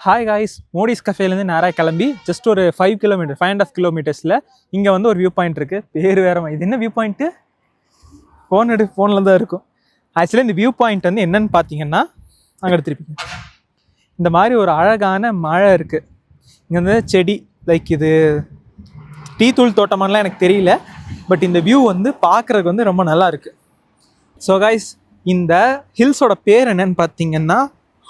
Hi guys Modi's கஃபேலேருந்து நேராக கிளம்பி just ஒரு five kilometre five and half கிலோமீட்டர்ஸில் இங்கே வந்து ஒரு வியூ பாயிண்ட் இருக்குது பேர் வேற இது என்ன வியூ பாயிண்ட்டு ஃபோன் எடு ஃபோனில் தான் இருக்கும். ஆக்சுவலி இந்த வியூ பாயிண்ட் வந்து என்னன்னு பார்த்தீங்கன்னா அங்கே எடுத்துருப்பீங்க. இந்த மாதிரி ஒரு அழகான மழை இருக்குது இங்கே வந்து செடி லைக் இது டீ தூள் தோட்டமானலாம் எனக்கு தெரியல. பட் இந்த வியூ வந்து பார்க்குறதுக்கு வந்து ரொம்ப நல்லா இருக்குது ஸோ காய்ஸ் இந்த ஹில்ஸோட பேர் என்னன்னு பார்த்தீங்கன்னா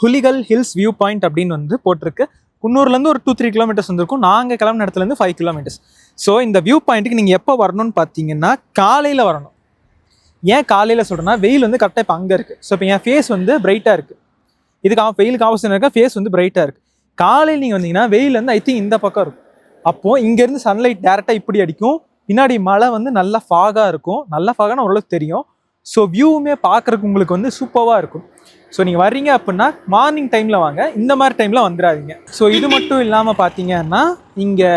ஹுலிகல் ஹில்ஸ் வியூ பாயிண்ட் அப்படின்னு வந்து போட்டிருக்கு. குன்னூர்லேருந்து ஒரு டூ த்ரீ கிலோமீட்டர்ஸ் வந்திருக்கும். நாங்கள் கிளம்பின இடத்துலேருந்து ஃபைவ் கிலோமீட்டர்ஸ் ஸோ இந்த வியூ பாயிண்ட்டுக்கு நீங்கள் எப்போ வரணும்னு பார்த்தீங்கன்னா காலையில் வரணும். ஏன் காலையில் சொல்கிறேன்னா வெயில் வந்து கரெக்டாக இப்போ அங்கே இருக்குது ஸோ இப்போ என் ஃபேஸ் வந்து பிரைட்டாக இருக்குது இதுக்கு வெயிலுக்கு ஆப்போசிட் இருக்க ஃபேஸ் வந்து பிரைட்டாக இருக்குது காலையில் நீங்கள் வந்தீங்கன்னா வெயில் வந்து ஐ திங்க் இந்த பக்கம் இருக்கும். அப்போது இங்கேருந்து சன்லைட் டேரெக்டாக இப்படி அடிக்கும். பின்னாடி மழை வந்து நல்லா ஃபாகாக இருக்கும். நல்லா ஃபாகான ஓரளவுக்கு தெரியும். ஸோ வியூவுமே பார்க்குறக்கு உங்களுக்கு வந்து சூப்பராக இருக்கும். ஸோ நீங்கள் வர்றீங்க அப்படின்னா மார்னிங் டைமில் வாங்க. இந்த மாதிரி டைமில் வந்துடாதீங்க. ஸோ இது மட்டும் இல்லாமல் பார்த்தீங்கன்னா இங்கே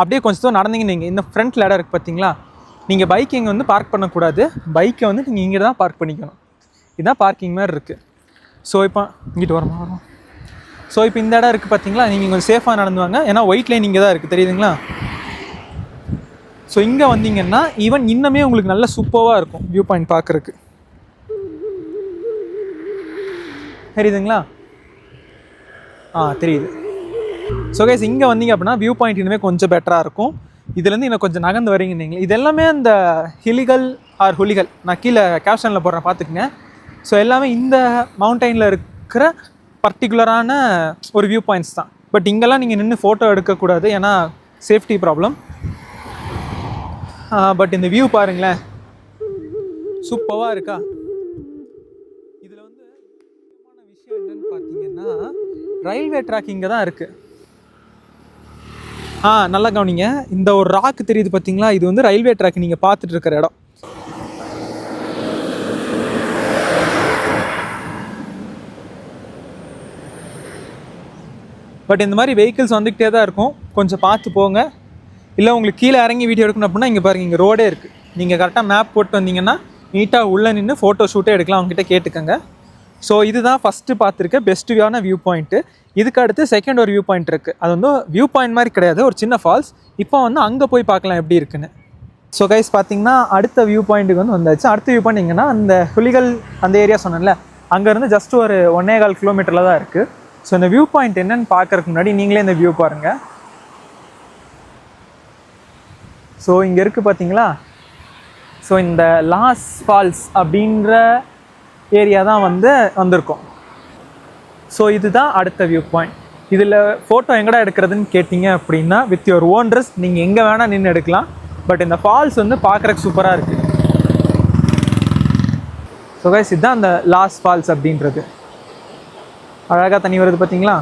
அப்படியே கொஞ்சம் தூரம் நடந்தீங்க நீங்கள் இந்த ஃப்ரண்ட் இடம் இருக்குது பார்த்தீங்களா? நீங்கள் பைக் இங்கே வந்து பார்க் பண்ணக்கூடாது. பைக்கை வந்து நீங்கள் இங்கே தான் பார்க் பண்ணிக்கணும். இதுதான் பார்க்கிங் மாதிரி இருக்குது ஸோ இப்போ இங்கிட்டு வரமா வரும்? ஸோ இப்போ இந்த இடம் இருக்குது பார்த்தீங்களா? நீங்கள் கொஞ்சம் சேஃபாக நடந்து வாங்க. ஏன்னா ஒயிட் லைன் இங்கே தான் இருக்குது தெரியுதுங்களா? ஸோ இங்கே வந்தீங்கன்னா ஈவன் இன்னமே உங்களுக்கு நல்ல சூப்பராக இருக்கும் வியூ பாயிண்ட் பார்க்குறக்கு தெரியுதுங்களா? ஆ தெரியுது. ஸோ கைஸ் இங்கே வந்தீங்க அப்படின்னா வியூ பாயிண்ட் இனிமேல் கொஞ்சம் பெட்டராக இருக்கும். இதுலேருந்து இன்னும் கொஞ்சம் நகர்ந்து வரீங்க நீங்கள். இது எல்லாமே அந்த ஹிலிகள் ஆர் ஹுலிகள் நான் கீழே கேப்ஷனில் போடுறேன் பார்த்துக்குங்க. ஸோ எல்லாமே இந்த மவுண்டெயினில் இருக்கிற பர்டிகுலரான ஒரு வியூ பாயிண்ட்ஸ் தான். பட் இங்கெல்லாம் நீங்கள் நின்று ஃபோட்டோ எடுக்கக்கூடாது ஏன்னா சேஃப்டி ப்ராப்ளம் பட் இந்த வியூ பாருங்களேன். சூப்பராக இருக்கா? இதில் வந்து முக்கியமான விஷயம் என்னன்னு பார்த்தீங்கன்னா ரயில்வே ட்ராக் இங்கே தான் இருக்குது ஆ நல்லா கவனிங்க. இந்த ஒரு ராக்கு தெரியுது பார்த்தீங்களா? இது வந்து ரயில்வே ட்ராக் நீங்கள் பார்த்துட்டு இருக்கிற இடம். பட் இந்த மாதிரி வெஹிக்கிள்ஸ் வந்துக்கிட்டே தான் இருக்கும். கொஞ்சம் பார்த்து போங்க. இல்லை உங்களுக்கு கீழே இறங்கி வீடியோ எடுக்கணும் அப்படின்னா இங்கே பாருங்க இங்கே ரோடே இருக்குது நீங்கள் கரெக்டாக மேப் போட்டு வந்தீங்கன்னா நீட்டாக உள்ளே நின்று ஃபோட்டோ ஷூட்டே எடுக்கலாம் அவங்ககிட்ட கேட்டுக்கோங்க. ஸோ இதுதான் ஃபஸ்ட்டு பார்த்துருக்க பெஸ்ட்டுவான வியூ பாயிண்ட்டு இதுக்கு அடுத்து செகண்ட் ஒரு வியூ பாயிண்ட் இருக்குது அது வந்து வியூ பாயிண்ட் மாதிரி கிடையாது ஒரு சின்ன ஃபால்ஸ் இப்போ வந்து அங்கே போய் பார்க்கலாம் எப்படி இருக்குன்னு. ஸோ கைஸ் பார்த்தீங்கன்னா அடுத்த வியூ பாயிண்ட்டுக்கு வந்து வந்தாச்சு. அடுத்த வியூ பாயிண்ட் எங்கன்னா அந்த புலிகள் அந்த ஏரியா சொன்னேன்ல அங்கேருந்து ஜஸ்ட் ஒரு ஒன்னே கால் கிலோமீட்டரில் தான் இருக்குது ஸோ இந்த வியூ பாயிண்ட் என்னன்னு பார்க்குறதுக்கு முன்னாடி நீங்களே இந்த வியூ பாருங்கள் ஸோ இங்கே இருக்குது பார்த்தீங்களா ஸோ இந்த லாஸ் ஃபால்ஸ் அப்படின்ற ஏரியா தான் வந்து வந்திருக்கோம். ஸோ இதுதான் அடுத்த வியூ பாயிண்ட் இதில் ஃபோட்டோ எங்கடா எடுக்கிறதுன்னு கேட்டிங்க அப்படின்னா வித் யுவர் ஓன் ட்ரெஸ் நீங்கள் எங்கே வேணால் நின்று எடுக்கலாம். பட் இந்த ஃபால்ஸ் வந்து பார்க்குறக்கு சூப்பராக இருக்குது ஸோ கைஸ் இதுதான் அந்த லாஸ் ஃபால்ஸ் அப்படின்றது. அழகாக தண்ணி வருது பார்த்தீங்களா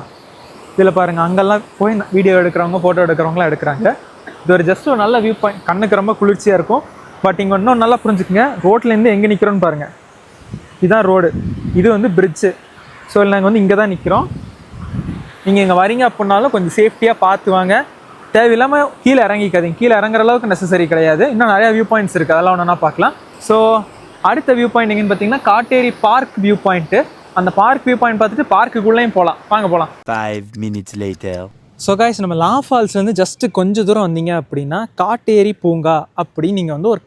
இதில் பாருங்கள் அங்கெல்லாம் போய் வீடியோ எடுக்கிறவங்க ஃபோட்டோ எடுக்கிறவங்களாம் எடுக்கிறாங்க. இது ஒரு ஜஸ்ட் ஒரு நல்ல வியூ பாயிண்ட் கண்ணுக்கு ரொம்ப குளிர்ச்சியாக இருக்கும். பட் இங்கே இன்னும் நல்லா புரிஞ்சுக்குங்க. ரோட்லேருந்து எங்கே நிற்கிறோன்னு பாருங்கள் இதுதான் ரோடு இது வந்து பிரிட்ஜு ஸோ நாங்கள் வந்து இங்கே தான் நிற்கிறோம் நீங்கள் இங்கே வரீங்க அப்படின்னாலும் கொஞ்சம் சேஃப்டியாக பார்த்து வாங்க. தேவையில்லாமல் கீழே இறங்கிக்காதீங்க. கீழே இறங்குற அளவுக்கு நெசசரி கிடையாது. இன்னும் நிறையா வியூ பாயிண்ட்ஸ் இருக்குது அதெல்லாம் ஒன்றா பார்க்கலாம். ஸோ அடுத்த வியூ பாயிண்ட் எங்கன்னு பார்த்தீங்கன்னா காட்டேரி பார்க் வியூ பாயிண்ட்டு அந்த பார்க் வியூ பாயிண்ட் பார்த்துட்டு பார்க்குக்குள்ளேயும் போகலாம் வாங்க போகலாம் five minutes later so guys நம்ம லா ஃபால்ஸ்லேருந்து ஜஸ்ட்டு கொஞ்சம் தூரம் வந்தீங்க அப்படின்னா காட்டேரி பூங்கா அப்படி நீங்கள் வந்து ஒரு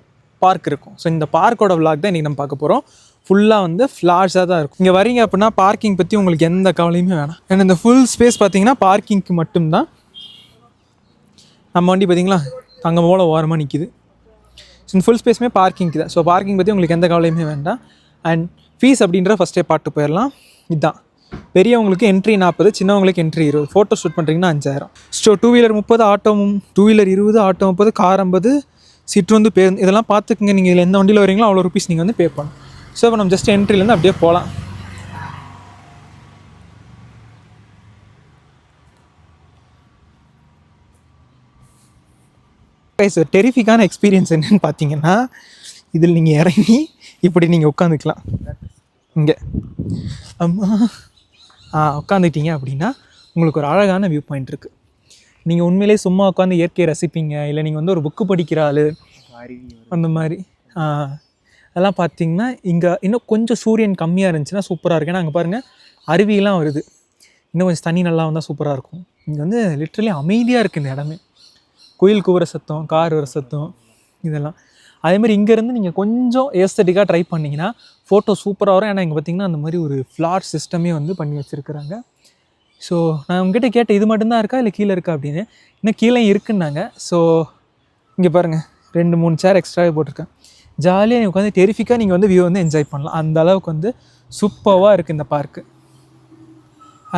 பார்க் இருக்கும். ஸோ இந்த பார்க்கோட விளாக் தான் இன்றைக்கி நம்ம பார்க்க போகிறோம் ஃபுல்லாக வந்து ஃப்ளார்ஸாக தான் இருக்கும். இங்கே வரீங்க அப்படின்னா பார்க்கிங் பற்றி உங்களுக்கு எந்த கவலையுமே வேணாம். அண்ட் இந்த ஃபுல் ஸ்பேஸ் பார்த்தீங்கன்னா பார்க்கிங்க்கு மட்டும்தான். நம்ம வண்டி பார்த்தீங்களா? அங்கே போல ஓரமாக நிற்கிது ஸோ இந்த ஃபுல் ஸ்பேஸுமே பார்க்கிங்க்கு தான். ஸோ பார்க்கிங் பற்றி உங்களுக்கு எந்த கவலையுமே வேண்டாம். அண்ட் ஃபீஸ் அப்படின்ற ஃபஸ்ட்டே பாட்டு போயிடலாம். இதுதான் பெரியவங்களுக்கு என்ட்ரி நாற்பது சின்னவங்களுக்கு என்ட்ரி இருபது. ஃபோட்டோ ஷூட் பண்ணுறீங்கன்னா அஞ்சாயிரம். ஸோ டூ வீலர் முப்பது ஆட்டோ டூ வீலர் இருபது ஆட்டோ முப்பது கார் ஐம்பது சிற்றுந்து பேருந்து இதெல்லாம் பார்த்துக்குங்க. நீங்கள் இதில் எந்த வண்டியில் வரீங்களோ அவ்வளோ ருபீஸ் நீங்கள் வந்து பே பண்ணணும். ஸோ இப்போ நம்ம ஜஸ்ட் என்ட்ரிலேருந்து அப்படியே போகலாம் கைஸ் டெரிஃபிக்கான எக்ஸ்பீரியன்ஸ் என்னன்னு பார்த்தீங்கன்னா இதில் நீங்கள் இறங்கி இப்படி நீங்கள் உட்காந்துக்கலாம் இங்கே. அம்மா. உட்காந்துட்டீங்க அப்படின்னா உங்களுக்கு ஒரு அழகான வியூ பாயிண்ட் இருக்குது நீங்கள் உண்மையிலே சும்மா உட்காந்து இயற்கையை ரசிப்பீங்க இல்லை நீங்கள் வந்து ஒரு புக்கு படிக்கிற ஆள். அந்த மாதிரி. அதெல்லாம் பார்த்தீங்கன்னா இங்கே இன்னும் கொஞ்சம் சூரியன் கம்மியாக இருந்துச்சுன்னா சூப்பராக இருக்கு ஏன்னா அங்கே பாருங்கள் அருவியெல்லாம் வருது. இன்னும் கொஞ்சம் தண்ணி நல்லா வந்தால் சூப்பராக இருக்கும். இங்கே வந்து லிட்ரலி அமைதியாக இருக்குது இந்த இடமே. குயில் கூவுற சத்தம் கார் வர சத்தம் இதெல்லாம். அதேமாதிரி இங்கேருந்து நீங்கள் கொஞ்சம் ஏஸ்தட்டிக்காக ட்ரை பண்ணிங்கன்னா ஃபோட்டோ சூப்பராக வரும். ஏன்னா இங்கே பார்த்தீங்கன்னா அந்த மாதிரி ஒரு ஃப்ளாட் சிஸ்டமே வந்து பண்ணி வச்சுருக்குறாங்க. ஸோ நான் உங்ககிட்ட கேட்டேன் இது மட்டும்தான் இருக்கா? இல்லை கீழே இருக்கா? அப்படின்னு. இன்னும் கீழே இருக்குன்னாங்க. ஸோ இங்கே பாருங்கள் ரெண்டு மூணு சேர் எக்ஸ்ட்ராவே போட்டிருக்கேன். ஜாலியாக நீங்கள் உட்காந்து டெரிஃபிக்காக நீங்கள் வந்து வியூ வந்து என்ஜாய் பண்ணலாம். அந்த அளவுக்கு வந்து சூப்பராக இருக்குது இந்த பார்க்கு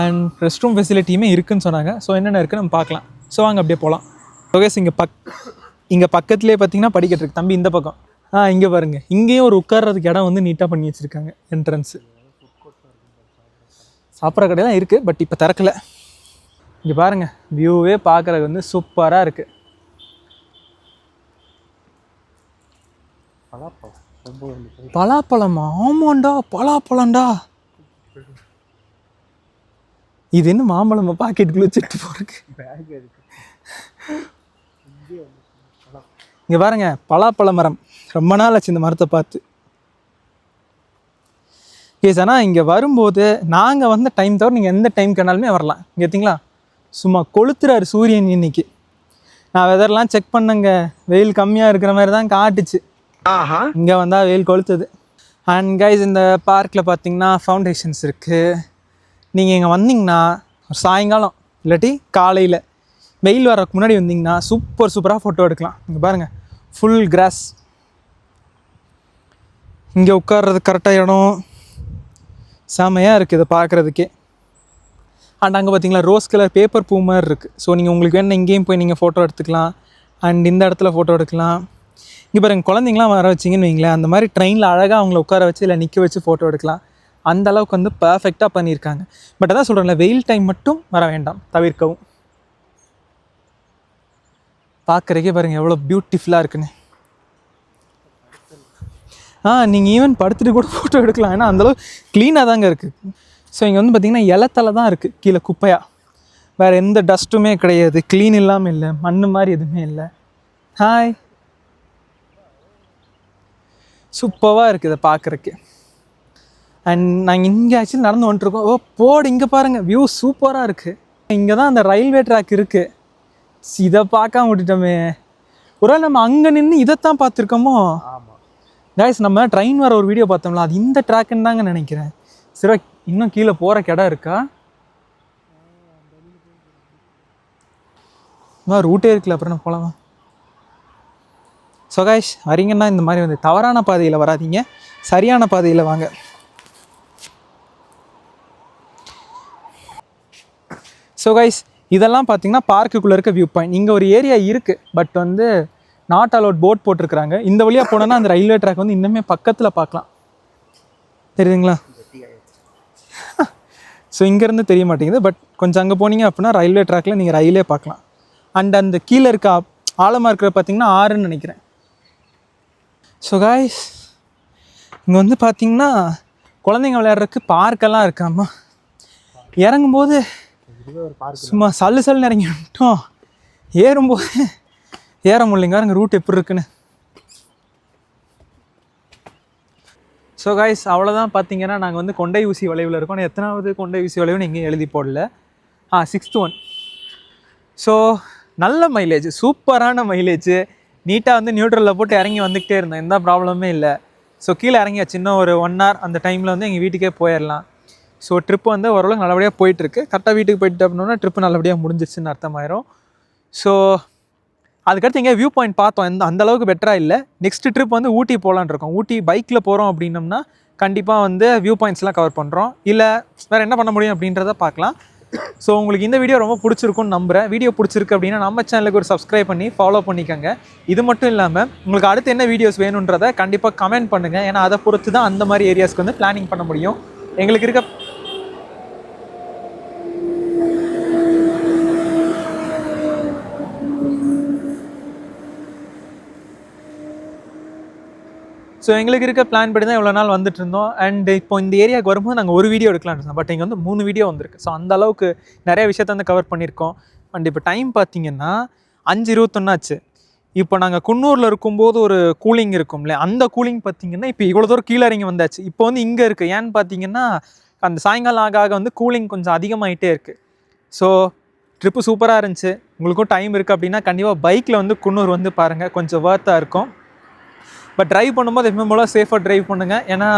அண்ட் ரெஸ்ட் ரூம் ஃபெசிலிட்டியுமே இருக்குதுன்னு சொன்னாங்க. ஸோ என்னென்ன இருக்குதுன்னு நம்ம பார்க்கலாம். ஸோ வாங்க அப்படியே போகலாம் ஓகேஸ் இங்கே பக் இங்கே பக்கத்துலேயே பார்த்தீங்கன்னா படிக்கட்டு இருக்கு. தம்பி இந்த பக்கம். ஆ இங்கே பாருங்கள் இங்கேயும் ஒரு உட்கார்றதுக்கு இடம் வந்து நீட்டாக பண்ணி வச்சுருக்காங்க என்ட்ரன்ஸு சாப்பிட்ற கடையெல்லாம் இருக்குது பட் இப்போ திறக்கல. இங்கே பாருங்கள் வியூவே பார்க்குறது வந்து சூப்பராக இருக்குது பலாப்பழமா. ஆமாண்டா பலாப்பழம்டா. இது என்ன மாம்பழமா பாக்கெட்டுக்குள்ள வச்சுட்டு போறதுக்கு? இங்க பாருங்க பலாப்பழ மரம். ரொம்ப நாள் ஆச்சு இந்த மரத்தை பார்த்து. கேஸ் ஆனால் இங்கே வரும்போது நாங்கள் வந்த டைம் தவிர நீங்கள் எந்த டைம் கண்டாலுமே வரலாம். இங்கே பார்த்தீங்களா சும்மா கொளுத்துறாரு சூரியன் இன்னைக்கு. நான் வெதர்லாம் செக் பண்ணங்க. வெயில் கம்மியாக இருக்கிற மாதிரி தான் காட்டுச்சு. இங்கே வந்தால் வெயில் கொளுத்துது. அண்ட் கைஸ் இந்த பார்க்கில் பார்த்தீங்கன்னா ஃபவுண்டேஷன்ஸ் இருக்குது நீங்கள் இங்கே வந்தீங்கன்னா சாயங்காலம் இல்லாட்டி காலையில் வெயில் வரக்கு முன்னாடி வந்தீங்கன்னா சூப்பர் சூப்பராக ஃபோட்டோ எடுக்கலாம். இங்கே பாருங்கள் ஃபுல் கிராஸ் இங்கே உட்கார்றது கரெக்டாக இடம். செமையாக இருக்குது இதை பார்க்குறதுக்கே. அண்ட் அங்கே பார்த்தீங்களா ரோஸ் கலர் பேப்பர் பூ மாதிரி இருக்குது ஸோ நீங்கள் உங்களுக்கு வேணும் இங்கேயும் போய் நீங்கள் ஃபோட்டோ எடுத்துக்கலாம். அண்ட் இந்த இடத்துல ஃபோட்டோ எடுக்கலாம். இங்கே பாருங்கள் குழந்தைங்களாம் வர வச்சிங்கன்னு வைங்களேன் அந்த மாதிரி ட்ரெயினில் அழகாக அவங்கள உட்கார வச்சு இல்லை நிற்க வச்சு ஃபோட்டோ எடுக்கலாம். அந்த அளவுக்கு வந்து பர்ஃபெக்டாக பண்ணியிருக்காங்க. பட் அதான் சொல்கிறேன்ல வெயில் டைம் மட்டும் வர வேண்டாம் தவிர்க்கவும். பார்க்குறக்கே பாருங்கள் எவ்வளோ பியூட்டிஃபுல்லாக இருக்குன்னு. ஆ நீங்கள் ஈவன் படுத்துட்டு கூட ஃபோட்டோ எடுக்கலாம். ஏன்னா அந்தளவு க்ளீனாக தாங்க இருக்குது ஸோ இங்கே வந்து பார்த்திங்கன்னா இலத்தலை தான் இருக்குது கீழே குப்பையாக வேறு எந்த டஸ்ட்டுமே கிடையாது. க்ளீன் இல்லாமல் இல்லை. மண் மாதிரி எதுவுமே இல்லை. ஹாய் சூப்பராக இருக்குது இதை பார்க்குறக்கு. அண்ட் நாங்கள் இங்கே ஆக்சுவலி நடந்து வந்துட்டுருக்கோம் ஓ போடு இங்கே பாருங்கள் வியூ சூப்பராக இருக்குது இங்கே தான் அந்த ரயில்வே ட்ராக் இருக்குது இதை பார்க்காம விட்டுட்டோமே. ஒருவேளை நம்ம அங்கே நின்று இதைத்தான் பார்த்துருக்கோமோ? கைஸ் நம்ம ட்ரெயின் வர ஒரு வீடியோ பார்த்தோம்ல அது இந்த ட்ராக்குன்னு தாங்க நினைக்கிறேன். சரி இன்னும் கீழே போகிற இடம் இருக்கா? இன்னும் ரூட்டே இருக்குல்ல அப்புறம் போகலாமா ஸோ கைஸ் வரீங்கன்னா இந்த மாதிரி வந்து தவறான பாதையில் வராதீங்க. சரியான பாதையில் வாங்க. ஸோ கைஸ் இதெல்லாம் பார்த்தீங்கன்னா பார்க்குக்குள்ளே இருக்க வியூ பாயிண்ட் இங்கே ஒரு ஏரியா இருக்குது பட் வந்து நாட் அலோட் போட் போட்டிருக்கிறாங்க. இந்த வழியாக போனோன்னா அந்த ரயில்வே ட்ராக் வந்து இன்னுமே பக்கத்தில் பார்க்கலாம். தெரியுதுங்களா? ஸோ இங்கேருந்து தெரிய மாட்டேங்குது பட் கொஞ்சம் அங்கே போனீங்க அப்படின்னா ரயில்வே ட்ராக்ல நீங்கள் ரயிலே பார்க்கலாம். அண்ட் அந்த கீழே இருக்க ஆழமாக இருக்கிற பார்த்தீங்கன்னா ஆறுன்னு நினைக்கிறேன். ஸோ காய்ஸ் இங்கே வந்து பார்த்தீங்கன்னா குழந்தைங்க விளையாடுறதுக்கு பார்க்கெல்லாம் இருக்காமா இறங்கும்போது சும்மா சல்லு சல்லு இறங்கி விட்டோம் ஏறும்போது ஏற முடியலைங்க. அங்கே ரூட் எப்படி இருக்குன்னு. ஸோ காய்ஸ் அவ்வளோதான் பார்த்தீங்கன்னா நாங்கள் வந்து கொண்டை ஊசி வளைவில் இருக்கோம். ஆனால் எத்தனாவது கொண்டை ஊசி வளைவுன்னு எங்கேயும் எழுதி போடல. ஆ சிக்ஸ்த் ஒன் ஸோ நல்ல மைலேஜ் சூப்பரான மைலேஜ் நீட்டாக வந்து நியூட்ரலில் போட்டு இறங்கி வந்துக்கிட்டே இருந்தேன் எந்த ப்ராப்ளமே இல்லை. ஸோ கீழே இறங்கியாச்சு. இன்னும் ஒரு ஒன் ஹவர் அந்த டைமில் வந்து எங்கள் வீட்டுக்கே போயிடலாம் ஸோ ட்ரிப் வந்து ஓரளவுக்கு நல்லபடியாக போயிட்டுருக்கு. கரெக்டாக வீட்டுக்கு போயிட்டு அப்படின்னா ட்ரிப்பு நல்லபடியாக முடிஞ்சிச்சுன்னு அர்த்தமாயிரும் ஸோ அதுக்கடுத்து எங்கேயா வியூ பாயிண்ட் பார்த்தோம். எந்த அந்த அளவுக்கு பெட்டராக இல்லை. நெக்ஸ்ட் ட்ரிப் வந்து ஊட்டி போகலான் இருக்கோம். ஊட்டி பைக்கில் போகிறோம் அப்படின்னம்னா கண்டிப்பாக வந்து வியூ பாயிண்ட்ஸ்லாம் கவர் பண்ணுறோம் இல்லை வேறு என்ன பண்ண முடியும் அப்படின்றத பார்க்கலாம். ஸோ உங்களுக்கு இந்த வீடியோ ரொம்ப பிடிச்சிருக்கும்னு நம்புகிறேன் வீடியோ பிடிச்சிருக்கு அப்படின்னா நம்ம சேனலுக்கு ஒரு சப்ஸ்கிரைப் பண்ணி ஃபாலோ பண்ணிக்கோங்க. இது மட்டும் இல்லாமல் உங்களுக்கு அடுத்து என்ன வீடியோஸ் வேணுன்றதை கண்டிப்பாக கமெண்ட் பண்ணுங்கள் ஏன்னா அதை பொறுத்து தான் அந்த மாதிரி ஏரியாஸ்க்கு வந்து பிளானிங் பண்ண முடியும். எங்களுக்கு இருக்க ஸோ எங்களுக்கு இருக்க பிளான் படி தான் இவ்வளோ நாள் வந்துட்டு இருந்தோம். அண்ட் இப்போ இந்த ஏரியாவுக்கு வரும்போது நாங்கள் ஒரு வீடியோ எடுக்கலாம்னு இருந்தோம். பட் இங்கே வந்து மூணு வீடியோ வந்திருக்கு. ஸோ அந்த அளவுக்கு நிறைய விஷயத்த வந்து கவர் பண்ணியிருக்கோம். அண்ட் இப்போ டைம் பார்த்தீங்கன்னா அஞ்சு இருபத்தொன்னாச்சு. இப்போ நாங்கள் குன்னூரில் இருக்கும்போது ஒரு கூலிங் இருக்கும்ல அந்த கூலிங் பார்த்தீங்கன்னா இப்போ இவ்வளோ தூரம் கீழே இறங்கி வந்தாச்சு. இப்போ வந்து இங்கே இருக்குது ஏன்னு பார்த்தீங்கன்னா அந்த சாயங்காலம் ஆக ஆக வந்து கூலிங் கொஞ்சம் அதிகமாகிட்டே இருக்குது ஸோ ட்ரிப்பு சூப்பராக இருந்துச்சு. உங்களுக்கும் டைம் இருக்குது அப்படின்னா கண்டிப்பாக பைக்கில் வந்து குன்னூர் வந்து பாருங்கள் கொஞ்சம் ஒர்த்தாக இருக்கும். பட் ட்ரைவ் பண்ணும்போது எப்பவுமே போல் சேஃபாக ட்ரைவ் பண்ணுங்கள் ஏன்னா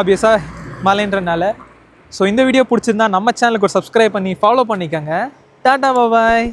ஆப்வியஸாக மலைன்றனால. ஸோ இந்த வீடியோ பிடிச்சிருந்தா நம்ம சேனலுக்கு ஒரு சப்ஸ்கிரைப் பண்ணி ஃபாலோ பண்ணிக்கோங்க. டாட்டா பாய்